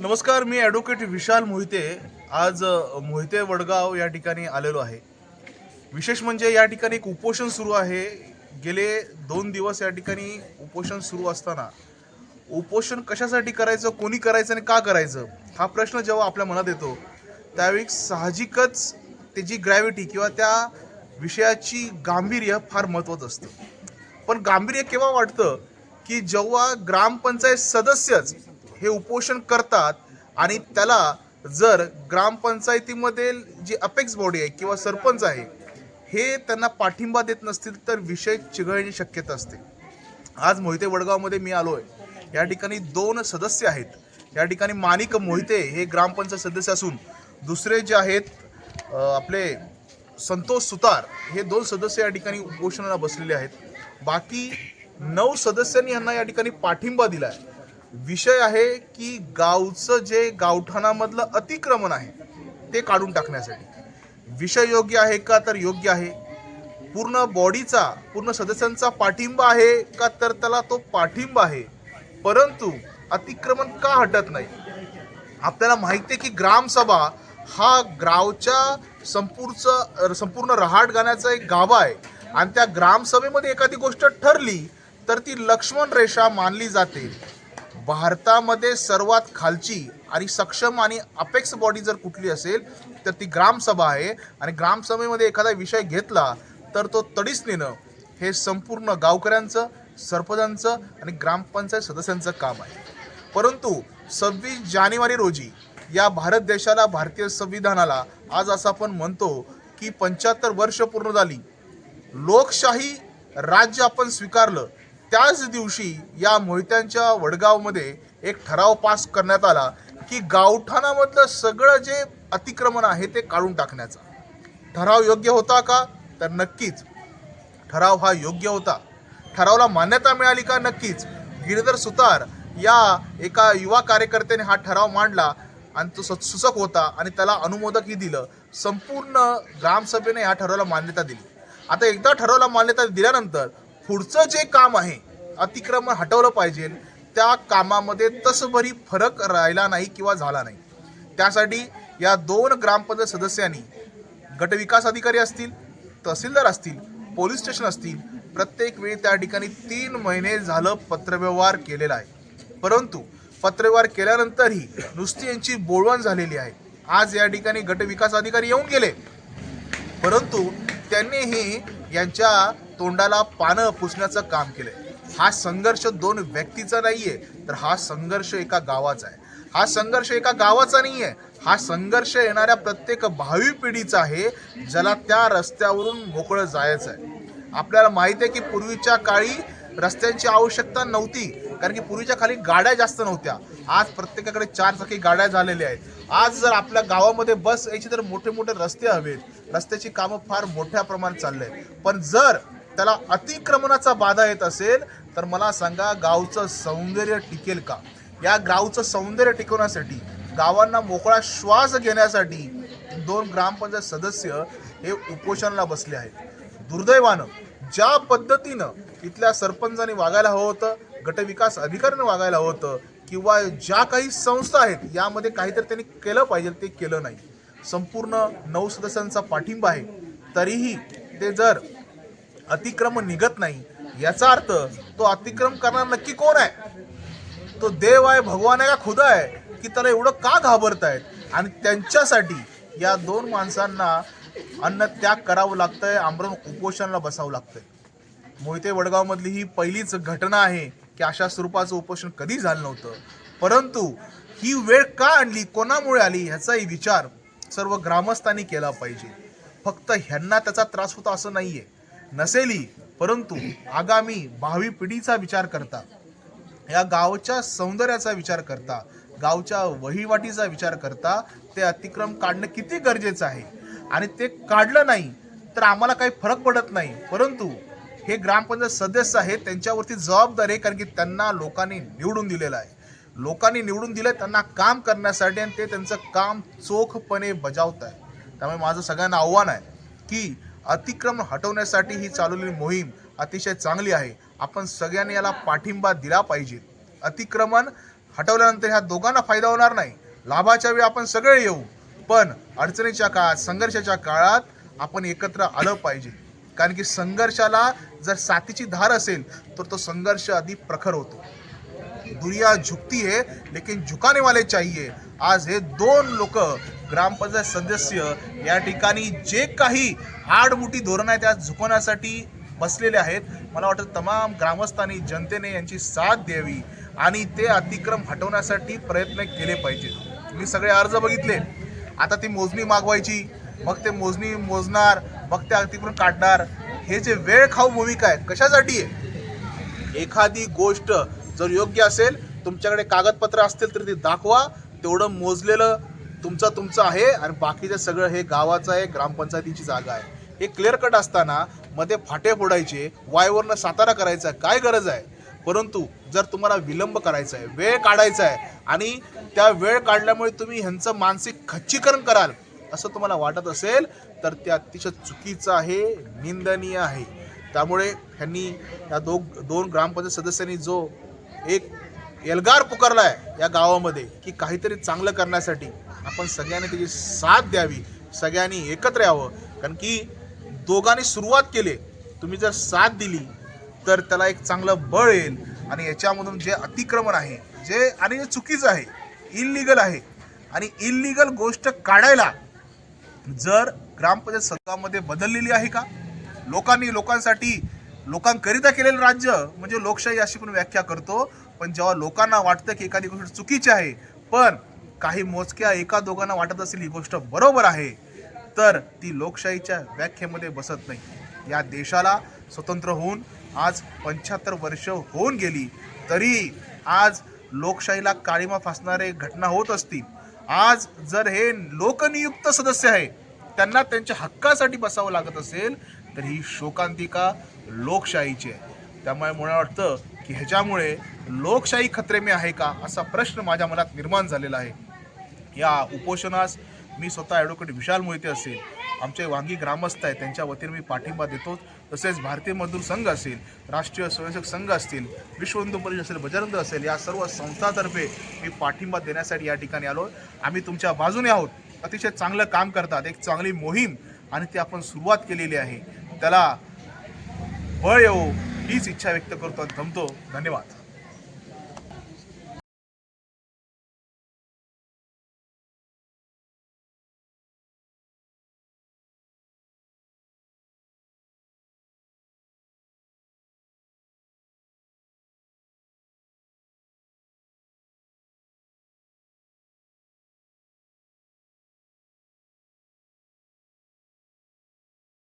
नमस्कार मी ॲडव्होकेट विशाल मोहिते. आज मोहिते वडगाव या ठिकाणी आलेलो आहे. विशेष म्हणजे या ठिकाणी एक उपोषण सुरू आहे. गेले दोन दिवस या ठिकाणी उपोषण सुरू असताना. उपोषण कशासाठी करायचं कोणी करायचं आणि का करायचं हा प्रश्न जेव्हा आपल्या मनात येतो त्यावेळी साहजिकच त्याची ग्रॅव्हिटी किंवा त्या विषयाची गांभीर्य फार महत्त्वाचं असतं. पण गांभीर्य केव्हा वाटतं की जेव्हा ग्रामपंचायत सदस्यच हे उपोषण करतात आणि त्याला जर ग्रामपंचायतीमध्ये जी अपेक्स बॉडी आहे किंवा सरपंच आहे हे त्यांना पाठिंबा देत नसतील तर विषय चिघळण्याची शक्यता असते. आज मोहिते वडगावमध्ये मी आलो आहे या ठिकाणी दोन सदस्य आहेत. या ठिकाणी मानिक मोहिते हे ग्रामपंचायत सदस्य असून दुसरे जे आहेत आपले संतोष सुतार हे दोन सदस्य या ठिकाणी उपोषणाला बसलेले आहेत. बाकी नऊ सदस्यांनी यांना या ठिकाणी पाठिंबा दिला आहे विषय आहे की गावचं जे गावठाणामधलं अतिक्रमण आहे ते काढून टाकण्यासाठी. विषय योग्य आहे का तर योग्य आहे. पूर्ण बॉडीचा पूर्ण सदस्यांचा पाठिंबा आहे का तर त्याला तो पाठिंबा आहे. परंतु अतिक्रमण का हटत नाही? आपल्याला माहिती आहे की ग्रामसभा हा गावच्या संपूर्ण संपूर्ण रहाट गाण्याचा एक गाभा आहे. आणि त्या ग्रामसभेमध्ये एखादी गोष्ट ठरली तर ती लक्ष्मण रेषा मानली जाते. भारतामध्ये सर्वात खालची आणि सक्षम आणि अपेक्स बॉडी जर कुठली असेल तर ती ग्रामसभा आहे. आणि ग्रामसभेमध्ये एखादा विषय घेतला तर तो तडीस नेणं हे संपूर्ण गावकऱ्यांचं सरपंचांचं आणि ग्रामपंचायत सदस्यांचं काम आहे. परंतु सव्वीस जानेवारी रोजी या भारत देशाला भारतीय संविधानाला आज असं आपण म्हणतो की पंच्याहत्तर वर्ष पूर्ण झाली. लोकशाही राज्य आपण स्वीकारलं त्याच दिवशी या मोहित्यांच्या वडगावमध्ये एक ठराव पास करण्यात आला की गावठाणामधलं सगळं जे अतिक्रमण आहे ते काढून टाकण्याचा. ठराव योग्य होता का? तर नक्कीच. ठराव हा योग्य होता. ठरावला मान्यता मिळाली का? नक्कीच. गिरीधर सुतार या एका युवा कार्यकर्त्याने हा ठराव मांडला आणि तो सुसक सुचक होता आणि त्याला अनुमोदकही दिलं. संपूर्ण ग्रामसभेने या ठरावाला मान्यता दिली. आता एकदा ठरावाला मान्यता दिल्यानंतर पुढचं जे काम आहे अतिक्रमण हटवलं पाहिजे त्या कामामध्ये तसभरी फरक राहिला नाही किंवा झाला नाही. त्यासाठी या दोन ग्रामपंचायत सदस्यांनी गटविकास अधिकारी असतील तहसीलदार असतील पोलीस स्टेशन असतील प्रत्येक वेळी त्या ठिकाणी तीन महिने झालं पत्रव्यवहार केलेला आहे. परंतु पत्रव्यवहार केल्यानंतरही नुसती यांची बोळवण झालेली आहे. आज या ठिकाणी गटविकास अधिकारी येऊन गेले. परंतु त्यांनीही यांच्या तोंडाला पानं पुसण्याचं काम केलंय. हा संघर्ष दोन व्यक्तीचा नाहीये तर हा संघर्ष एका गावाचा आहे. हा संघर्ष एका गावाचा नाहीये हा संघर्ष येणाऱ्या प्रत्येक भावी पिढीचा आहे ज्याला त्या रस्त्यावरून मोकळं जायचं आहे. आपल्याला माहिती आहे की पूर्वीच्या काळी रस्त्यांची आवश्यकता नव्हती कारण की पूर्वीच्या खाली गाड्या जास्त नव्हत्या. आज प्रत्येकाकडे चार चाकी गाड्या झालेल्या आहेत. आज जर आपल्या गावामध्ये बस यायची तर मोठे मोठे रस्ते हवेत. रस्त्याची कामं फार मोठ्या प्रमाणात चालले पण जर त्याला अतिक्रमणाचा बाधा येत असेल तर मला सांगा गावचं सौंदर्य टिकेल का? या गावचं सौंदर्य टिकवण्यासाठी गावांना मोकळा श्वास घेण्यासाठी दोन ग्रामपंचायत सदस्य हे उपोषणाला बसले आहेत. दुर्दैवानं ज्या पद्धतीनं इथल्या सरपंचांनी वागायला हवं होतं गटविकास अधिकाऱ्यांनी वागायला हवं होतं किंवा ज्या काही संस्था आहेत यामध्ये काहीतरी त्यांनी केलं पाहिजे ते केलं नाही. संपूर्ण नऊ सदस्यांचा पाठिंबा आहे. तरीही ते जर अतिक्रमण निघत नाही. याचा अर्थ तो अतिक्रम करणार नक्की कोण आहे? तो देव आहे भगवान आहे का खुदा आहे? की त्याला एवढं का घाबरत आहेत आणि त्यांच्यासाठी या दोन माणसांना अन्न त्याग करावं लागतंय आमरण उपोषणाला बसावं लागतंय. मोहिते वडगावमधली ही पहिलीच घटना आहे की अशा स्वरूपाचं उपोषण कधी झालं नव्हतं. परंतु ही वेळ का आणली कोणामुळे आली ह्याचाही विचार सर्व ग्रामस्थांनी केला पाहिजे. फक्त ह्यांना त्याचा त्रास होता असं नाही आहे नसेलही परंतु आगामी भावी पिढीचा विचार करता. या गावच्या सौंदर्याचा विचार करता गावच्या वहिवाटीचा विचार करता ते अतिक्रम काढणं किती गरजेचं आहे? आणि ते काढलं नाही तर आम्हाला काही फरक पडत नाही. परंतु हे ग्रामपंचायत सदस्य आहेत त्यांच्यावरती जबाबदारी आहे कारण की त्यांना लोकांनी निवडून दिलेलं आहे. लोकांनी निवडून दिलं त्यांना काम करण्यासाठी आणि ते त्यांचं काम चोखपणे बजावत आहे त्यामुळे माझं सगळ्यांना आव्हान आहे की अतिक्रमण हटवण्यासाठी ही चालवलेली मोहीम अतिशय चांगली आहे. आपण सगळ्यांनी याला पाठिंबा दिला पाहिजे. अतिक्रमण हटवल्यानंतर ह्या दोघांना फायदा होणार नाही. लाभाच्या वेळी आपण सगळे येऊ. पण अडचणीच्या काळात संघर्षाच्या काळात आपण एकत्र आलं पाहिजे. कारण की संघर्षाला जर साथीची धार असेल तर तो संघर्ष अधिक प्रखर होतो. दुनिया झुकती है लेकिन झुकाने वाले चाहिए आज हे दोन लोक ग्रामपंचायत सदस्य या ठिकाणी जे काही आडमुठी धोरण आहे त्या झुकवण्यासाठी बसलेले आहेत. मला वाटतं तमाम ग्रामस्थांनी जनतेने यांची साथ द्यावी आणि ते अतिक्रम हटवण्यासाठी प्रयत्न केले पाहिजेत. मी सगळे अर्ज बघितले. आता ती मोजणी मागवायची. मग ते मोजणी मोजणार मग ते अतिक्रम काढणार. हे जे वेळ खाऊ भूमिका आहे कशासाठी आहे? एखादी गोष्ट जर योग्य असेल तुमच्याकडे कागदपत्र असतील तर ते दाखवा. तेवढं मोजलेलं तुमचं तुमचं आहे आणि बाकीचं सगळं हे गावाचं आहे ग्रामपंचायतीची जागा आहे. हे क्लिअर कट असताना मध्ये फाटे फोडायचे वायवरनं सातारा करायचा काय गरज आहे? परंतु जर तुम्हाला विलंब करायचा आहे वेळ काढायचा आहे आणि त्या वेळ काढल्यामुळे तुम्ही ह्यांचं मानसिक खच्चीकरण कराल असं तुम्हाला वाटत असेल तर ते अतिशय चुकीचं आहे निंदनीय आहे. त्यामुळे ह्यांनी या दो दोन ग्रामपंचायत सदस्यांनी जो एक एल्गार पुकारला आहे या गावामध्ये की काहीतरी चांगलं करण्यासाठी आपण सगळ्यांनी त्याची साथ द्यावी सगळ्यांनी एकत्र यावं. कारण की दोघांनी सुरुवात केली तुम्ही जर साथ दिली तर त्याला एक चांगलं बळ येईल. आणि याच्यामधून जे अतिक्रमण आहे जे आणि जे चुकीचं आहे इलिगल आहे आणि इलिगल गोष्ट काढायला जर ग्रामपंचायत सत्तामध्ये बदललेली आहे का? लोकांनी लोकांसाठी लोकांकरिता केलेलं राज्य म्हणजे लोकशाही अशी पण व्याख्या करतो पण जेव्हा लोकांना वाटतं की एखादी गोष्ट चुकीची आहे पण काही मोजक्या एका दोघांना वाटत असेल ही गोष्ट बरोबर आहे तर ती लोकशाहीच्या व्याख्येमध्ये बसत नाही. या देशाला स्वतंत्र होऊन आज पंच्याहत्तर वर्ष होऊन गेली तरी आज लोकशाहीला काळीमा फासणारे घटना होत असतील. आज जर हे लोकनियुक्त सदस्य आहे त्यांना त्यांच्या हक्कासाठी बसावं लागत असेल तर ही शोकांतिका लोकशाहीची आहे. त्यामुळे मला वाटतं की ह्याच्यामुळे लोकशाही खतरे आहे का असा प्रश्न माझ्या मनात निर्माण झालेला आहे. या उपोषणास मी स्वतः ॲडव्होकेट विशाल मोहिते असेल आमचे वांगी ग्रामस्थ आहेत त्यांच्या वतीने मी पाठिंबा देतो. तसेच भारतीय मजदूर संघ असेल राष्ट्रीय स्वयंसेवक संघ असतील विश्व हिंदू परिषद असेल बजरंग असेल या सर्व संस्थातर्फे मी पाठिंबा देण्यासाठी या ठिकाणी आलो. आम्ही तुमच्या बाजूने आहोत. अतिशय चांगलं काम करतात एक चांगली मोहीम आणि ती आपण सुरुवात केलेली आहे. त्याला बळ येऊ हीच इच्छा व्यक्त करतो आणि थांबतो. धन्यवाद.